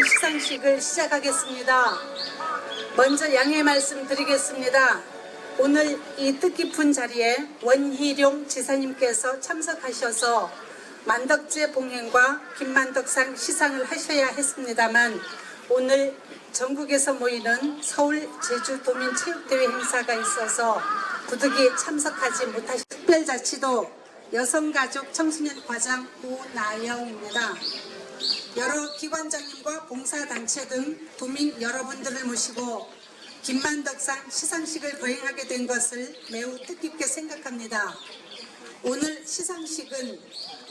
시상식을 시작하겠습니다. 먼저 양해 말씀드리겠습니다. 오늘 이 뜻깊은 자리에 원희룡 지사님께서 참석하셔서 만덕제 봉행과 김만덕상 시상을 하셔야 했습니다만 오늘 전국에서 모이는 서울 제주도민체육대회 행사가 있어서 부득이 참석하지 못하신 특별자치도 여성가족 청소년 과장 우나영입니다. 여러 기관장님과 봉사단체 등 도민 여러분들을 모시고 김만덕상 시상식을 거행하게 된 것을 매우 뜻깊게 생각합니다. 오늘 시상식은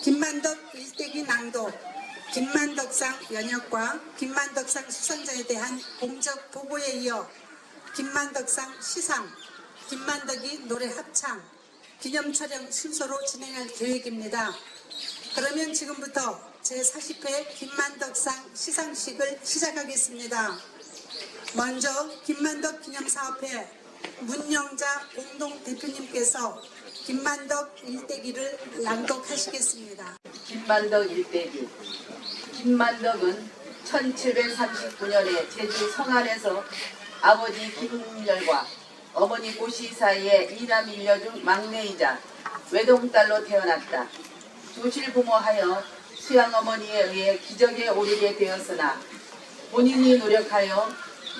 김만덕 일대기 낭독, 김만덕상 연역과 김만덕상 수상자에 대한 공적 보고에 이어 김만덕상 시상, 김만덕이 노래 합창, 기념 촬영 순서로 진행할 계획입니다. 그러면 지금부터 제40회 김만덕상 시상식을 시작하겠습니다. 먼저 김만덕 기념사업회 문영자 공동대표님께서 김만덕 일대기를 낭독하시겠습니다. 김만덕 일대기 김만덕은 1739년에 제주 성안에서 아버지 김열과 어머니 고시 사이에 이남 일녀 중 막내이자 외동딸로 태어났다. 조실 부모하여 수양 어머니에 의해 기적에 오르게 되었으나 본인이 노력하여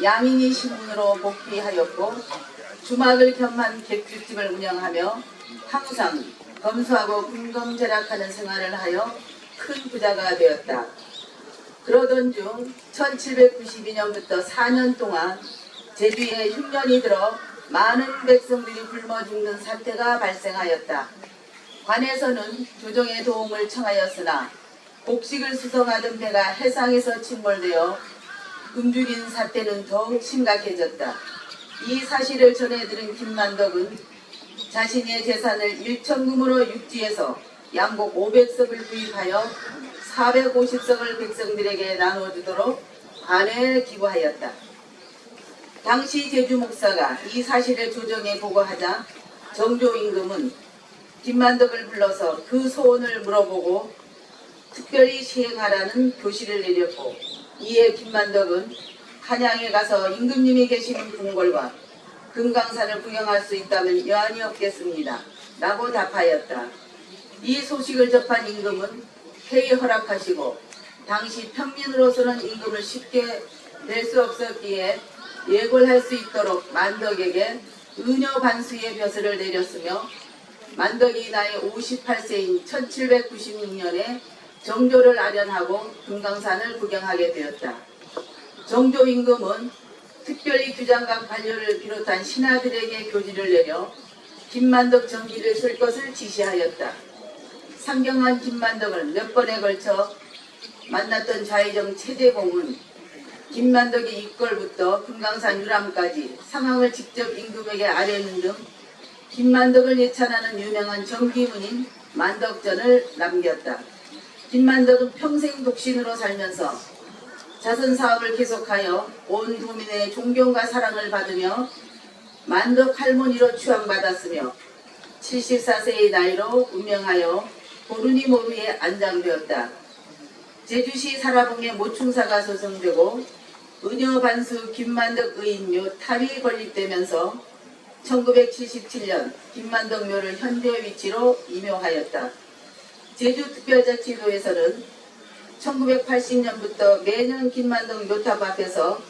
양인이 신분으로 복귀하였고 주막을 겸한 객주집을 운영하며 항상 검소하고 군검제락하는 생활을 하여 큰 부자가 되었다. 그러던 중 1792년부터 4년 동안 제주에 흉년이 들어 많은 백성들이 굶어 죽는 사태가 발생하였다. 관에서는 조정의 도움을 청하였으나 곡식을 수송하던 배가 해상에서 침몰되어 굶주린 사태는 더욱 심각해졌다. 이 사실을 전해들은 김만덕은 자신의 재산을 1천금으로 육지에서 양곡 500석을 구입하여 450석을 백성들에게 나눠주도록 관에 기부하였다. 당시 제주 목사가 이 사실을 조정에 보고하자 정조 임금은 김만덕을 불러서 그 소원을 물어보고 특별히 시행하라는 교시를 내렸고 이에 김만덕은 한양에 가서 임금님이 계시는 궁궐과 금강산을 구경할 수 있다면 여한이 없겠습니다. 라고 답하였다. 이 소식을 접한 임금은 회의 허락하시고 당시 평민으로서는 임금을 쉽게 낼 수 없었기에 예골할 수 있도록 만덕에게 은여 반수의 벼슬을 내렸으며 만덕이 나이 58세인 1796년에 정조를 아련하고 금강산을 구경하게 되었다. 정조 임금은 특별히 규장각 관료를 비롯한 신하들에게 교지를 내려 김만덕 정기를 쓸 것을 지시하였다. 상경한 김만덕을 몇 번에 걸쳐 만났던 좌의정 최재봉은 김만덕의 입걸부터 금강산 유람까지 상황을 직접 임금에게 아뢰는 등 김만덕을 예찬하는 유명한 정기문인 만덕전을 남겼다. 김만덕은 평생 독신으로 살면서 자선 사업을 계속하여 온 도민의 존경과 사랑을 받으며 만덕 할머니로 추앙받았으며 74세의 나이로 운명하여 보르니 모루에 안장되었다. 제주시 사라봉에 모충사가 소송되고 은여 반수 김만덕 의인묘 탑이 건립되면서 1977년 김만덕 묘를 현재 위치로 임용하였다. 제주특별자치도에서는 1980년부터 매년 김만덕 묘탑 앞에서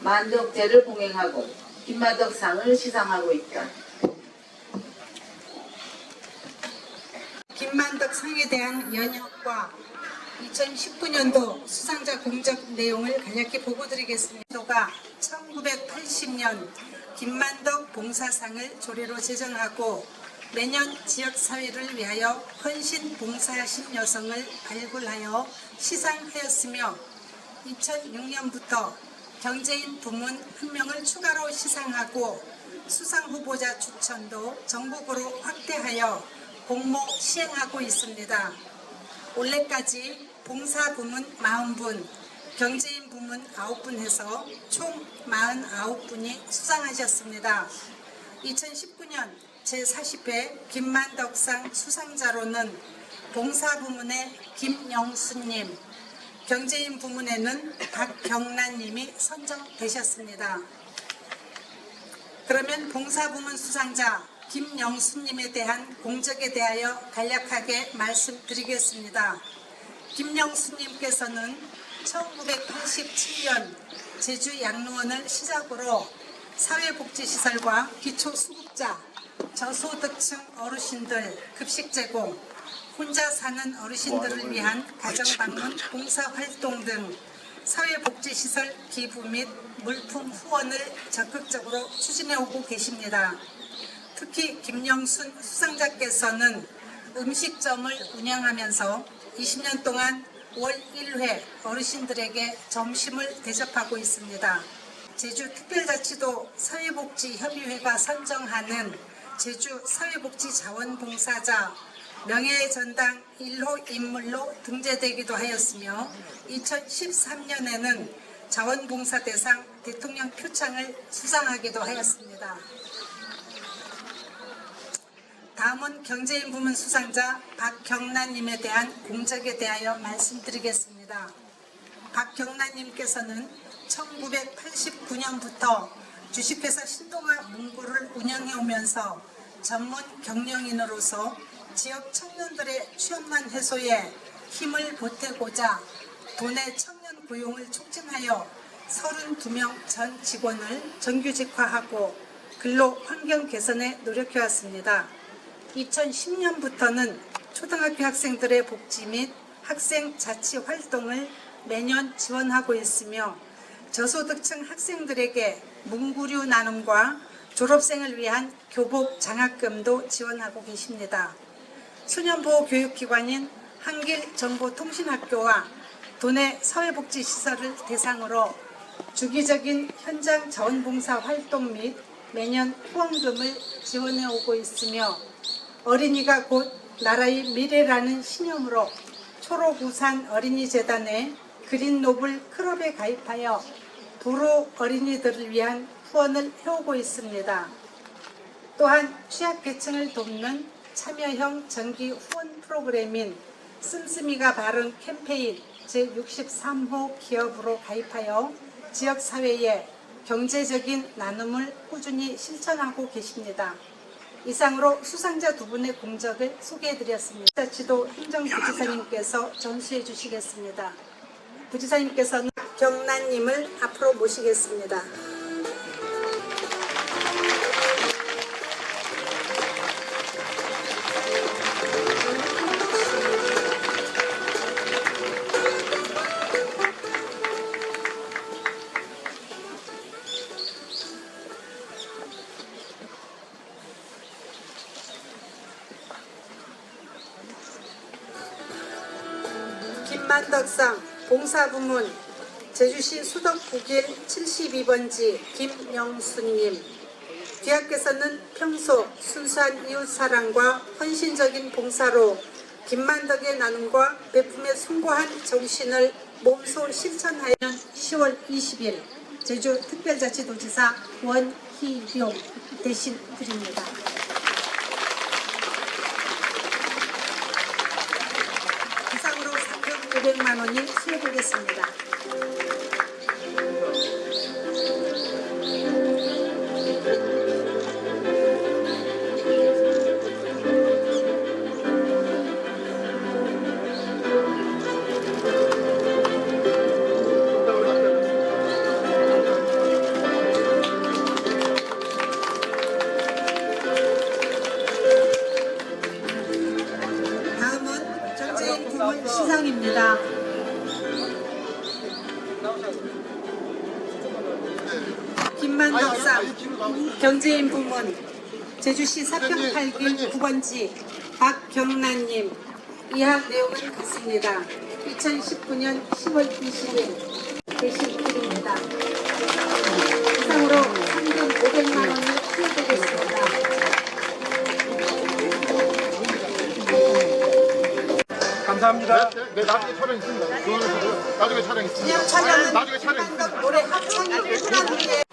만덕제를 봉행하고 김만덕상을 시상하고 있다. 김만덕 상에 대한 연역과 2019년도 수상자 공적 내용을 간략히 보고드리겠습니다. 도가 1980년 김만덕 봉사상을 조례로 제정하고 매년 지역사회를 위하여 헌신 봉사하신 여성을 발굴하여 시상하였으며 2006년부터 경제인 부문 한 명을 추가로 시상하고 수상 후보자 추천도 전국으로 확대하여 공모 시행하고 있습니다. 올해까지 봉사 부문 40분, 경제인 부문 9분 해서 총 49분이 수상하셨습니다. 2019년 제40회 김만덕상 수상자로는 봉사 부문의 김영수님, 경제인 부문에는 박경란님이 선정되셨습니다. 그러면 봉사 부문 수상자 김영수님에 대한 공적에 대하여 간략하게 말씀드리겠습니다. 김영수님께서는 1987년 제주 양로원을 시작으로 사회복지시설과 기초수급자, 저소득층 어르신들 급식 제공, 혼자 사는 어르신들을 위한 가정 방문 봉사 활동 등 사회복지시설 기부 및 물품 후원을 적극적으로 추진해 오고 계십니다. 특히 김영순 수상자께서는 음식점을 운영하면서 20년 동안 월 1회 어르신들에게 점심을 대접하고 있습니다. 제주특별자치도 사회복지협의회가 선정하는 제주 사회복지자원봉사자 명예전당 1호 인물로 등재되기도 하였으며 2013년에는 자원봉사대상 대통령 표창을 수상하기도 하였습니다. 다음은 경제인 부문 수상자 박경란님에 대한 공적에 대하여 말씀드리겠습니다. 박경란님께서는 1989년부터 주식회사 신동아 문구를 운영해 오면서 전문 경영인으로서 지역 청년들의 취업난 해소에 힘을 보태고자 도내 청년 고용을 촉진하여 32명 전 직원을 정규직화하고 근로 환경 개선에 노력해왔습니다. 2010년부터는 초등학교 학생들의 복지 및 학생 자치 활동을 매년 지원하고 있으며 저소득층 학생들에게 문구류 나눔과 졸업생을 위한 교복 장학금도 지원하고 계십니다. 소년보호 교육기관인 한길정보통신학교와 도내 사회복지시설을 대상으로 주기적인 현장 자원봉사 활동 및 매년 후원금을 지원해 오고 있으며 어린이가 곧 나라의 미래라는 신념으로 초록우산 어린이재단의 그린노블 클럽에 가입하여 도로 어린이들을 위한 후원을 해오고 있습니다. 또한 취약계층을 돕는 참여형 정기 후원 프로그램인 씀씀이가 바른 캠페인 제63호 기업으로 가입하여 지역사회에 경제적인 나눔을 꾸준히 실천하고 계십니다. 이상으로 수상자 두 분의 공적을 소개해드렸습니다. 자치도 행정부지사님께서 전수해 주시겠습니다. 부지사님께서는 경란님을 앞으로 모시겠습니다. 김만덕상 봉사부문 제주시 수덕북일 72번지 김영수님 귀하께서는 평소 순수한 이웃사랑과 헌신적인 봉사로 김만덕의 나눔과 베품에 숭고한 정신을 몸소 실천하여 10월 20일 제주 특별자치도지사 원희룡 대신 드립니다. 이상으로 상금 500만 원이 수여되겠습니다. 경제인 부문 제주시 사평 8길 9번지 박경란님 이학 내용은 같습니다. 2019년 10월 20일 대신 드립니다. 이상으로 상금 500만 원을 수여되겠습니다. 감사합니다. 네, 네, 나중에 촬영 있습니다. 나중에 촬영 있습니다. 나중에 촬영 있습니다. 노래 합창을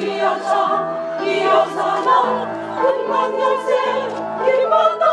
이어서 이여사나? 흥망열쇠 일만나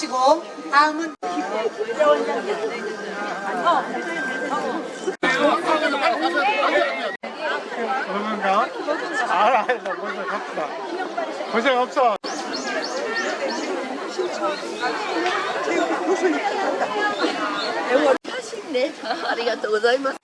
주시고 다음은 그런가? 알아, 알아, 고생 없어. 고생 없어. 네, ありがとうございます。